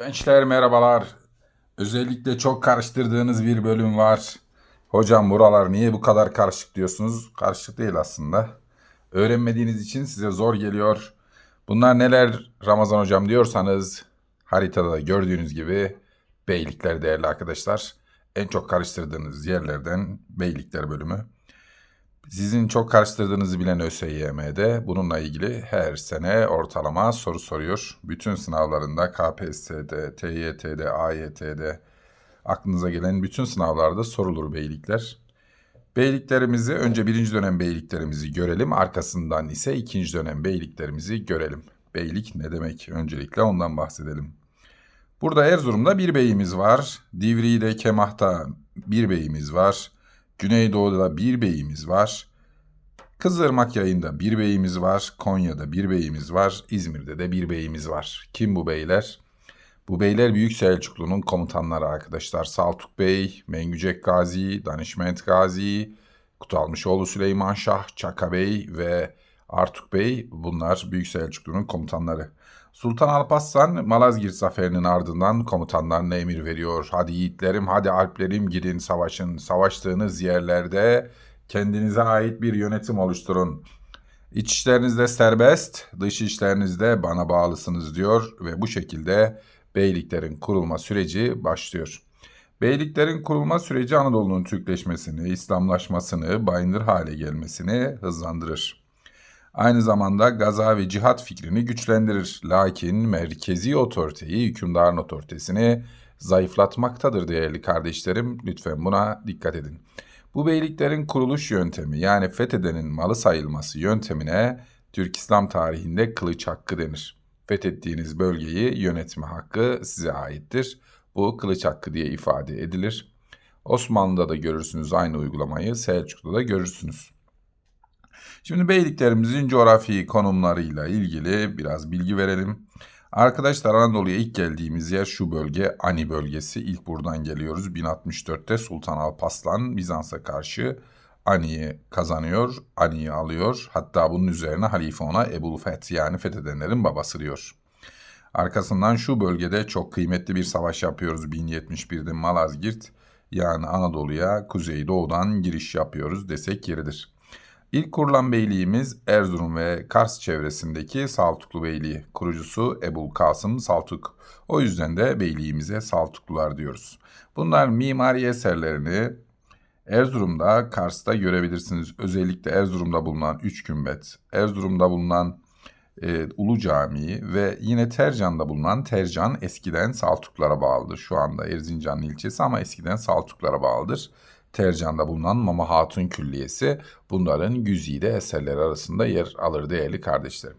Gençler merhabalar. Özellikle çok karıştırdığınız bir bölüm var. Hocam buralar niye bu kadar karışık diyorsunuz? Karışık değil aslında. Öğrenmediğiniz için size zor geliyor. Bunlar neler Ramazan hocam diyorsanız haritada da gördüğünüz gibi beylikler değerli arkadaşlar. En çok karıştırdığınız yerlerden beylikler bölümü. Sizin çok karıştırdığınızı bilen ÖSYM'de bununla ilgili her sene ortalama soru soruyor. Bütün sınavlarında KPSS'de, TYT'de, AYT'de aklınıza gelen bütün sınavlarda sorulur beylikler. Beyliklerimizi önce birinci dönem beyliklerimizi görelim. Arkasından ise ikinci dönem beyliklerimizi görelim. Beylik ne demek? Öncelikle ondan bahsedelim. Burada Erzurum'da bir beyimiz var. Divriği'de, Kemah'ta bir beyimiz var. Güneydoğu'da bir beyimiz var. Kızılırmak yayında bir beyimiz var. Konya'da bir beyimiz var. İzmir'de de bir beyimiz var. Kim bu beyler? Bu beyler Büyük Selçuklu'nun komutanları arkadaşlar. Saltuk Bey, Mengücek Gazi, Danişment Gazi, Kutalmışoğlu Süleyman Şah, Çaka Bey ve Artuk Bey bunlar Büyük Selçuklu'nun komutanları. Sultan Alparslan Malazgirt zaferinin ardından komutanlarına emir veriyor. Hadi yiğitlerim, hadi alplerim gidin savaşın. Savaştığınız yerlerde kendinize ait bir yönetim oluşturun. İç işlerinizde serbest, dış işlerinizde bana bağlısınız diyor ve bu şekilde beyliklerin kurulma süreci başlıyor. Beyliklerin kurulma süreci Anadolu'nun Türkleşmesini, İslamlaşmasını, bayındır hale gelmesini hızlandırır. Aynı zamanda gaza ve cihat fikrini güçlendirir. Lakin merkezi otoriteyi, hükümdarın otoritesini zayıflatmaktadır değerli kardeşlerim. Lütfen buna dikkat edin. Bu beyliklerin kuruluş yöntemi yani fethedenin malı sayılması yöntemine Türk İslam tarihinde kılıç hakkı denir. Fethettiğiniz bölgeyi yönetme hakkı size aittir. Bu kılıç hakkı diye ifade edilir. Osmanlı'da da görürsünüz aynı uygulamayı, Selçuklu'da da görürsünüz. Şimdi beyliklerimizin coğrafi konumlarıyla ilgili biraz bilgi verelim. Arkadaşlar Anadolu'ya ilk geldiğimiz yer şu bölge Ani bölgesi. İlk buradan geliyoruz. 1064'te Sultan Alparslan Bizans'a karşı Ani'yi kazanıyor, Ani'yi alıyor. Hatta bunun üzerine halife ona Ebul Feth yani fethedenlerin babası diyor. Arkasından şu bölgede çok kıymetli bir savaş yapıyoruz 1071'de Malazgirt yani Anadolu'ya kuzeydoğudan giriş yapıyoruz desek yeridir. İlk kurulan beyliğimiz Erzurum ve Kars çevresindeki Saltuklu Beyliği. Kurucusu Ebul Kasım Saltuk. O yüzden de beyliğimize Saltuklular diyoruz. Bunlar mimari eserlerini Erzurum'da, Kars'ta görebilirsiniz. Özellikle Erzurum'da bulunan Üç Kümbet, Erzurum'da bulunan e, Ulu Camii ve yine Tercan'da bulunan Tercan eskiden Saltuklara bağlıdır. Şu anda Erzincan ilçesi ama eskiden Saltuklara bağlıdır. Tercan'da bulunan Mama Hatun Külliyesi bunların güzide eserleri arasında yer alır değerli kardeşlerim.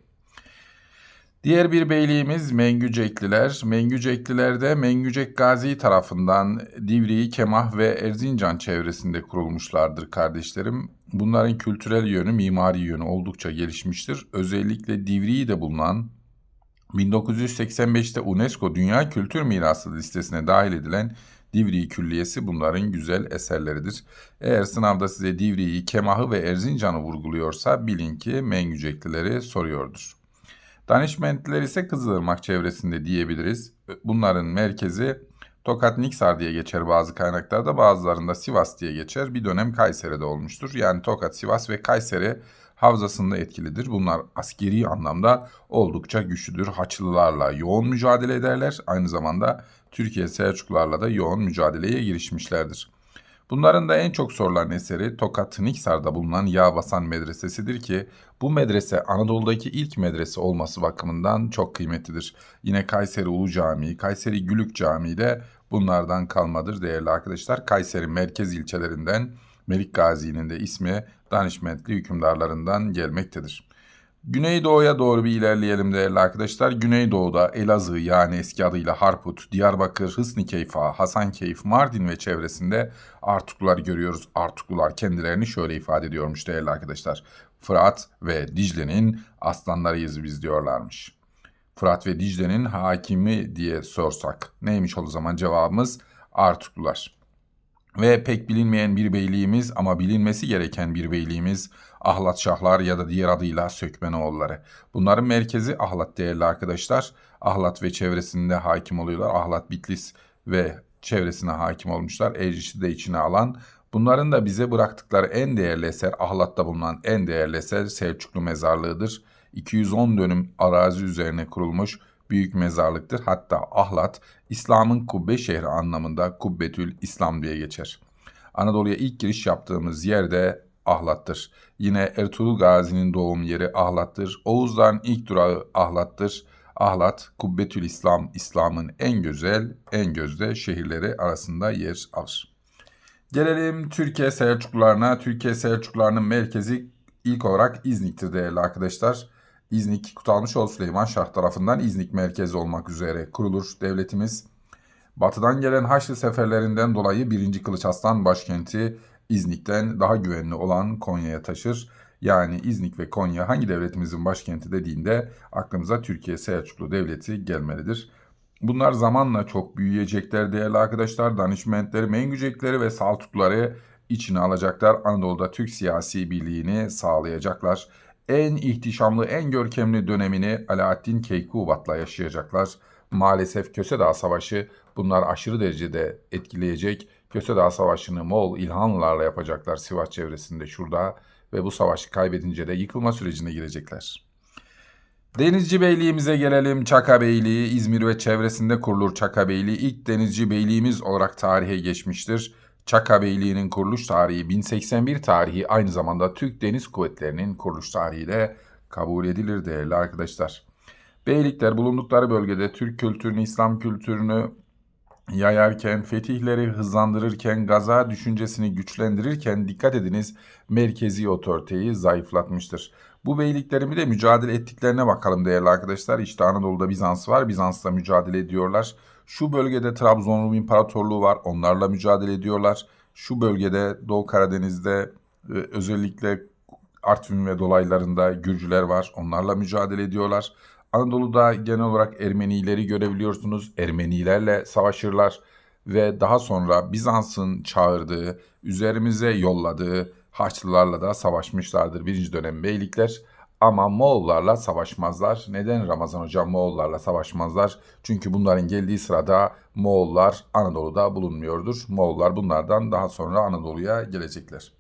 Diğer bir beyliğimiz Mengücekliler. Mengücekliler de Mengücek Gazi tarafından Divriği, Kemah ve Erzincan çevresinde kurulmuşlardır kardeşlerim. Bunların kültürel yönü, mimari yönü oldukça gelişmiştir. Özellikle Divriği'de bulunan 1985'te UNESCO Dünya Kültür Mirası listesine dahil edilen Divriği Külliyesi bunların güzel eserleridir. Eğer sınavda size Divriği, Kemah'ı ve Erzincan'ı vurguluyorsa bilin ki Mengüceklileri soruyordur. Danişmentliler ise Kızılırmak çevresinde diyebiliriz. Bunların merkezi Tokat Niksar diye geçer bazı kaynaklarda bazılarında Sivas diye geçer. Bir dönem Kayseri'de olmuştur. Yani Tokat, Sivas ve Kayseri havzasında etkilidir. Bunlar askeri anlamda oldukça güçlüdür. Haçlılarla yoğun mücadele ederler. Aynı zamanda Türkiye Selçuklularla da yoğun mücadeleye girişmişlerdir. Bunların da en çok sorulan eseri Tokat Niksar'da bulunan Yağbasan Medresesi'dir ki bu medrese Anadolu'daki ilk medrese olması bakımından çok kıymetlidir. Yine Kayseri Ulu Camii, Kayseri Gülük Camii de bunlardan kalmadır değerli arkadaşlar. Kayseri merkez ilçelerinden Melik Gazi'nin de ismi danışmentli hükümdarlarından gelmektedir. Güneydoğuya doğru bir ilerleyelim değerli arkadaşlar. Güneydoğu'da Elazığ yani eski adıyla Harput, Diyarbakır, Hısnikeyfa, Hasankeyf, Mardin ve çevresinde Artuklular görüyoruz. Artuklular kendilerini şöyle ifade ediyormuş değerli arkadaşlar. Fırat ve Dicle'nin aslanlarıyız biz diyorlarmış. Fırat ve Dicle'nin hakimi diye sorsak neymiş o zaman cevabımız Artuklular. Ve pek bilinmeyen bir beyliğimiz ama bilinmesi gereken bir beyliğimiz Ahlat Şahlar ya da diğer adıyla Sökmenoğulları. Bunların merkezi Ahlat değerli arkadaşlar. Ahlat ve çevresinde hakim oluyorlar. Ahlat, Bitlis ve çevresine hakim olmuşlar. Erciş'i de içine alan. Bunların da bize bıraktıkları en değerli eser, Ahlat'ta bulunan en değerli eser Selçuklu mezarlığıdır. 210 dönüm arazi üzerine kurulmuş büyük mezarlıktır. Hatta Ahlat, İslam'ın kubbe şehri anlamında Kubbetül İslam diye geçer. Anadolu'ya ilk giriş yaptığımız yer de Ahlat'tır. Yine Ertuğrul Gazi'nin doğum yeri Ahlat'tır. Oğuzların ilk durağı Ahlat'tır. Ahlat, Kubbetül İslam, İslam'ın en güzel, en gözde şehirleri arasında yer alır. Gelelim Türkiye Selçuklularına. Türkiye Selçuklularının merkezi ilk olarak İznik'tir değerli arkadaşlar. İznik, Kutalmışoğlu Süleyman Şah tarafından İznik merkezi olmak üzere kurulur devletimiz. Batıdan gelen Haçlı seferlerinden dolayı 1. Kılıç Aslan başkenti İznik'ten daha güvenli olan Konya'ya taşır. Yani İznik ve Konya hangi devletimizin başkenti dediğinde aklımıza Türkiye Selçuklu Devleti gelmelidir. Bunlar zamanla çok büyüyecekler değerli arkadaşlar. Danişmentleri, Mengücekleri ve Saltukları içine alacaklar. Anadolu'da Türk siyasi birliğini sağlayacaklar. En ihtişamlı, en görkemli dönemini Alaaddin Keykubat'la yaşayacaklar. Maalesef Köse Savaşı bunlar aşırı derecede etkileyecek. Köse Savaşı'nı Moğol İlhanlılarla yapacaklar Sivas çevresinde şurada ve bu savaşı kaybedince de yıkılma sürecine girecekler. Denizci Beyliğimize gelelim. Çaka Beyliği İzmir ve çevresinde kurulur Çaka Beyliği. İlk denizci beyliğimiz olarak tarihe geçmiştir. Çaka Beyliği'nin kuruluş tarihi 1081 tarihi aynı zamanda Türk Deniz Kuvvetleri'nin kuruluş tarihi de kabul edilir değerli arkadaşlar. Beylikler bulundukları bölgede Türk kültürünü, İslam kültürünü yayarken, fetihleri hızlandırırken, gaza düşüncesini güçlendirirken dikkat ediniz merkezi otoriteyi zayıflatmıştır. Bu beyliklerin bir de mücadele ettiklerine bakalım değerli arkadaşlar. İşte Anadolu'da Bizans var. Bizans'la mücadele ediyorlar. Şu bölgede Trabzon Rum İmparatorluğu var. Onlarla mücadele ediyorlar. Şu bölgede Doğu Karadeniz'de e, özellikle Artvin ve dolaylarında Gürcüler var. Onlarla mücadele ediyorlar. Anadolu'da genel olarak Ermenileri görebiliyorsunuz. Ermenilerle savaşırlar ve daha sonra Bizans'ın çağırdığı, üzerimize yolladığı Haçlılarla da savaşmışlardır birinci dönem beylikler. Ama Moğollarla savaşmazlar. Neden Ramazan Hocam Moğollarla savaşmazlar? Çünkü bunların geldiği sırada Moğollar Anadolu'da bulunmuyordur. Moğollar bunlardan daha sonra Anadolu'ya gelecekler.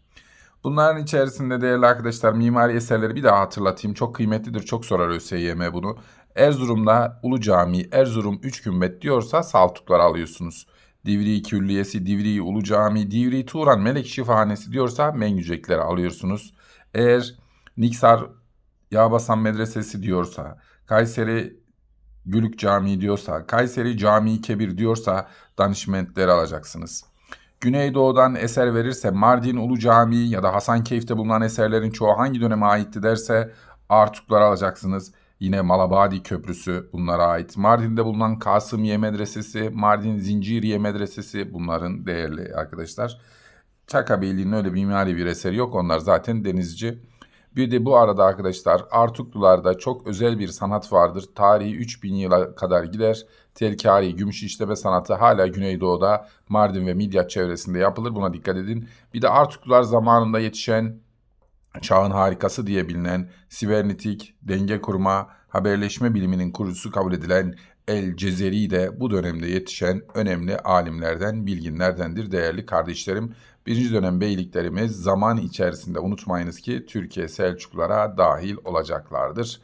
Bunların içerisinde değerli arkadaşlar mimari eserleri bir daha hatırlatayım. Çok kıymetlidir. Çok sorar ÖSYM bunu. Erzurum'da Ulu Cami, Erzurum 3 kümbet diyorsa Saltukları alıyorsunuz. Divri Külliyesi, Divri Ulu Cami, Divri Turan Melek Şifahanesi diyorsa Mengücekleri alıyorsunuz. Eğer Niksar Yağbasan Medresesi diyorsa, Kayseri Gülük Camii diyorsa, Kayseri Camii Kebir diyorsa danışmentleri alacaksınız. Güneydoğu'dan eser verirse Mardin Ulu Camii ya da Hasankeyf'te bulunan eserlerin çoğu hangi döneme aitti derse Artukları alacaksınız. Yine Malabadi Köprüsü bunlara ait. Mardin'de bulunan Kasımiye Medresesi, Mardin Zinciriye Medresesi bunların değerli arkadaşlar. Çaka Beyliği'nin öyle mimari bir eseri yok. Onlar zaten denizci. Bir de bu arada arkadaşlar Artuklularda çok özel bir sanat vardır. Tarihi 3000 yıla kadar gider. Telkari, gümüş işleme sanatı hala Güneydoğu'da Mardin ve Midyat çevresinde yapılır. Buna dikkat edin. Bir de Artuklular zamanında yetişen çağın harikası diye bilinen sibernetik, denge kurma, haberleşme biliminin kurucusu kabul edilen El Cezeri de bu dönemde yetişen önemli alimlerden, bilginlerdendir değerli kardeşlerim. Birinci dönem beyliklerimiz zaman içerisinde unutmayınız ki Türkiye Selçuklulara dahil olacaklardır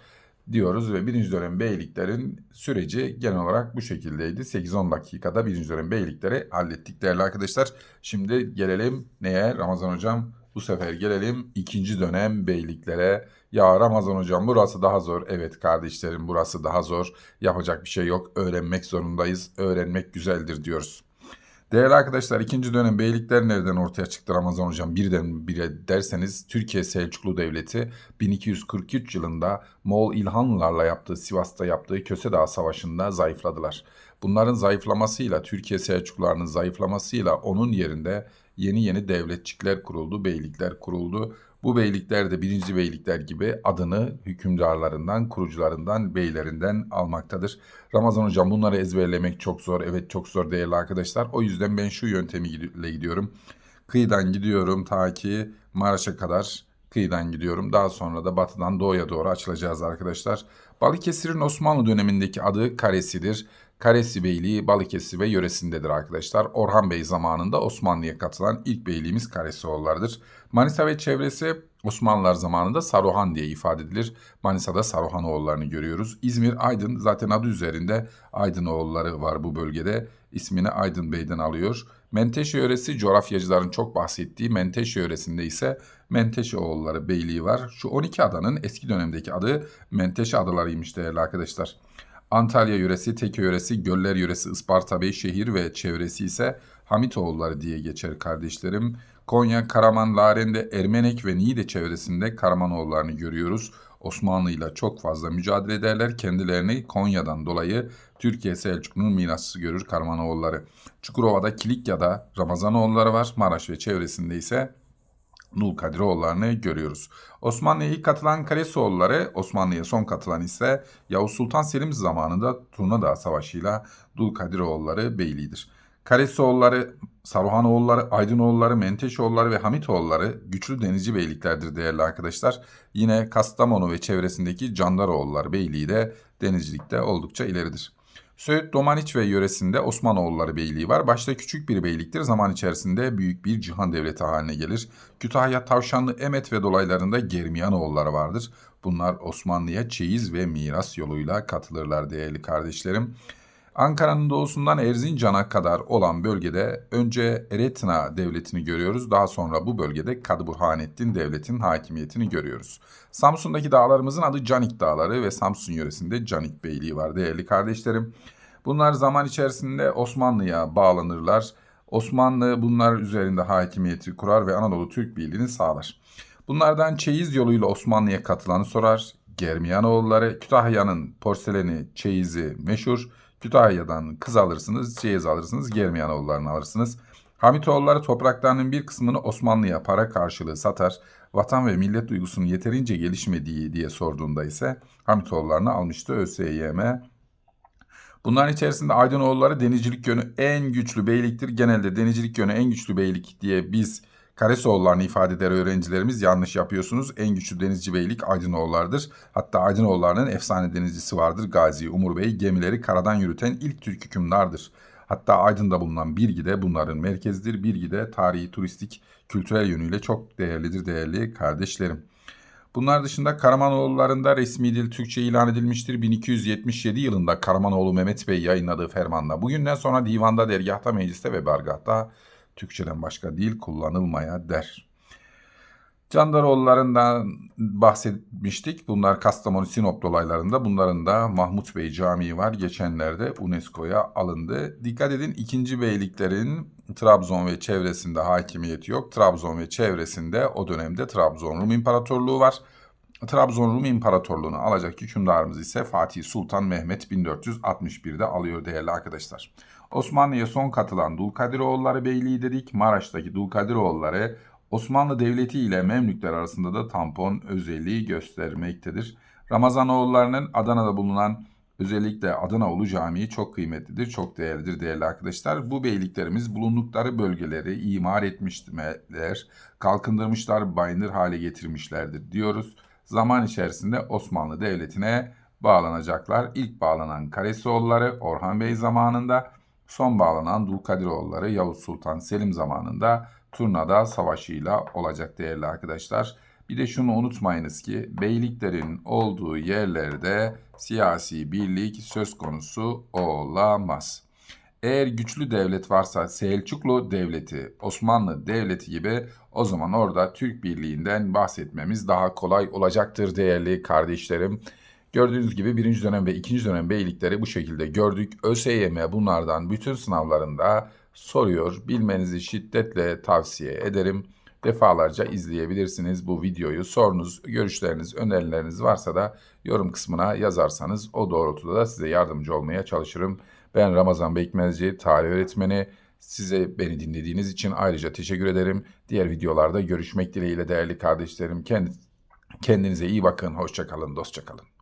diyoruz ve birinci dönem beyliklerin süreci genel olarak bu şekildeydi. 8-10 dakikada birinci dönem beylikleri hallettik değerli arkadaşlar. Şimdi gelelim neye Ramazan hocam? Bu sefer gelelim ikinci dönem beyliklere. Ya Ramazan hocam burası daha zor. Evet kardeşlerim burası daha zor. Yapacak bir şey yok. Öğrenmek zorundayız. Öğrenmek güzeldir diyoruz. Değerli arkadaşlar ikinci dönem beylikler nereden ortaya çıktı Ramazan hocam birden bire derseniz Türkiye Selçuklu Devleti 1243 yılında Moğol İlhanlılarla yaptığı Sivas'ta yaptığı Köse Dağı Savaşı'nda zayıfladılar. Bunların zayıflamasıyla Türkiye Selçuklularının zayıflamasıyla onun yerinde yeni yeni devletçikler kuruldu, beylikler kuruldu. Bu beylikler de birinci beylikler gibi adını hükümdarlarından, kurucularından, beylerinden almaktadır. Ramazan hocam bunları ezberlemek çok zor. Evet çok zor değerli arkadaşlar. O yüzden ben şu yöntemiyle gidiyorum. Kıyıdan gidiyorum ta ki Maraş'a kadar kıyıdan gidiyorum. Daha sonra da batıdan doğuya doğru açılacağız arkadaşlar. Balıkesir'in Osmanlı dönemindeki adı Karesi'dir. Karesi Beyliği Balıkesir ve yöresindedir arkadaşlar. Orhan Bey zamanında Osmanlı'ya katılan ilk beyliğimiz Karesioğulları'dır. Manisa ve çevresi Osmanlılar zamanında Saruhan diye ifade edilir. Manisa'da Saruhanoğullarını görüyoruz. İzmir, Aydın zaten adı üzerinde Aydınoğulları var bu bölgede. İsmini Aydın Bey'den alıyor. Menteşe yöresi coğrafyacıların çok bahsettiği Menteşe yöresinde ise Menteşe oğulları beyliği var. Şu 12 adanın eski dönemdeki adı Menteşe adalarıymış değerli arkadaşlar. Antalya yöresi, Teke yöresi, Göller yöresi, Isparta Beyşehir ve çevresi ise Hamitoğulları diye geçer kardeşlerim. Konya, Karaman, Larende, Ermenek ve Niğde çevresinde Karamanoğullarını görüyoruz. Osmanlı ile çok fazla mücadele ederler. Kendilerini Konya'dan dolayı Türkiye Selçuklu'nun mirasçısı görür Karamanoğulları. Çukurova'da Kilikya'da Ramazanoğulları var. Maraş ve çevresinde ise Nulkadiroğullarını görüyoruz. Osmanlı'ya ilk katılan Karesoğulları, Osmanlı'ya son katılan ise Yavuz Sultan Selim zamanında Turnadağ Savaşı'yla Dulkadiroğulları beyliğidir. Karesoğulları, Saruhanoğulları, Aydınoğulları, Menteşoğulları ve Hamitoğulları güçlü denizci beyliklerdir değerli arkadaşlar. Yine Kastamonu ve çevresindeki Candaroğulları beyliği de denizcilikte oldukça ileridir. Söğüt, Domaniç ve yöresinde Osmanoğulları Beyliği var. Başta küçük bir beyliktir. Zaman içerisinde büyük bir cihan devleti haline gelir. Kütahya, Tavşanlı, Emet ve dolaylarında Germiyanoğulları vardır. Bunlar Osmanlı'ya çeyiz ve miras yoluyla katılırlar değerli kardeşlerim. Ankara'nın doğusundan Erzincan'a kadar olan bölgede önce Eretna devletini görüyoruz. Daha sonra bu bölgede Kadı Burhanettin devletin hakimiyetini görüyoruz. Samsun'daki dağlarımızın adı Canik Dağları ve Samsun yöresinde Canik Beyliği var değerli kardeşlerim. Bunlar zaman içerisinde Osmanlı'ya bağlanırlar. Osmanlı bunlar üzerinde hakimiyeti kurar ve Anadolu Türk Birliği'ni sağlar. Bunlardan çeyiz yoluyla Osmanlı'ya katılanı sorar. Germiyanoğulları, Kütahya'nın porseleni, çeyizi meşhur. Kütahya'dan kız alırsınız, çeyiz alırsınız, Germiyanoğullarını alırsınız. Hamitoğulları topraklarının bir kısmını Osmanlı'ya para karşılığı satar. Vatan ve millet duygusunun yeterince gelişmediği diye sorduğunda ise Hamitoğullarını almıştı ÖSYM. Bunların içerisinde Aydınoğulları denizcilik yönü en güçlü beyliktir. Genelde denizcilik yönü en güçlü beylik diye biz Karesoğullarını ifade eder öğrencilerimiz yanlış yapıyorsunuz. En güçlü denizci beylik Aydınoğullarıdır. Hatta Aydınoğullarının efsane denizcisi vardır Gazi Umur Bey. Gemileri karadan yürüten ilk Türk hükümdardır. Hatta Aydın'da bulunan Birgi de bunların merkezidir. Birgi de tarihi, turistik, kültürel yönüyle çok değerlidir değerli kardeşlerim. Bunlar dışında Karamanoğullarında resmi dil Türkçe ilan edilmiştir. 1277 yılında Karamanoğlu Mehmet Bey yayınladığı fermanla bugünden sonra divanda, dergahta, mecliste ve bargahta Türkçeden başka dil kullanılmaya der. Candaroğullarından bahsetmiştik. Bunlar Kastamonu Sinop dolaylarında. Bunların da Mahmut Bey Camii var. Geçenlerde UNESCO'ya alındı. Dikkat edin ikinci beyliklerin Trabzon ve çevresinde hakimiyeti yok. Trabzon ve çevresinde o dönemde Trabzon Rum İmparatorluğu var. Trabzon Rum İmparatorluğu'nu alacak hükümdarımız ise Fatih Sultan Mehmet 1461'de alıyor değerli arkadaşlar. Osmanlı'ya son katılan Dulkadiroğulları Beyliği dedik. Maraş'taki Dulkadiroğulları Osmanlı Devleti ile Memlükler arasında da tampon özelliği göstermektedir. Ramazanoğullarının Adana'da bulunan özellikle Adana Ulu Camii çok kıymetlidir, çok değerlidir değerli arkadaşlar. Bu beyliklerimiz bulundukları bölgeleri imar etmişler, kalkındırmışlar, bayındır hale getirmişlerdir diyoruz. Zaman içerisinde Osmanlı Devleti'ne bağlanacaklar. İlk bağlanan Karesioğulları Orhan Bey zamanında, son bağlanan Dulkadiroğulları Yavuz Sultan Selim zamanında Turnada Savaşı'yla olacak değerli arkadaşlar. Bir de şunu unutmayınız ki beyliklerin olduğu yerlerde siyasi birlik söz konusu olamaz. Eğer güçlü devlet varsa Selçuklu Devleti, Osmanlı Devleti gibi o zaman orada Türk Birliği'nden bahsetmemiz daha kolay olacaktır değerli kardeşlerim. Gördüğünüz gibi birinci dönem ve ikinci dönem beylikleri bu şekilde gördük. ÖSYM bunlardan bütün sınavlarında soruyor. Bilmenizi şiddetle tavsiye ederim. Defalarca izleyebilirsiniz bu videoyu. Sorunuz, görüşleriniz, önerileriniz varsa da yorum kısmına yazarsanız o doğrultuda da size yardımcı olmaya çalışırım. Ben Ramazan Bekmezci, tarih öğretmeni. Size beni dinlediğiniz için ayrıca teşekkür ederim. Diğer videolarda görüşmek dileğiyle değerli kardeşlerim. Kendi, kendinize iyi bakın. Hoşça kalın, dostça kalın.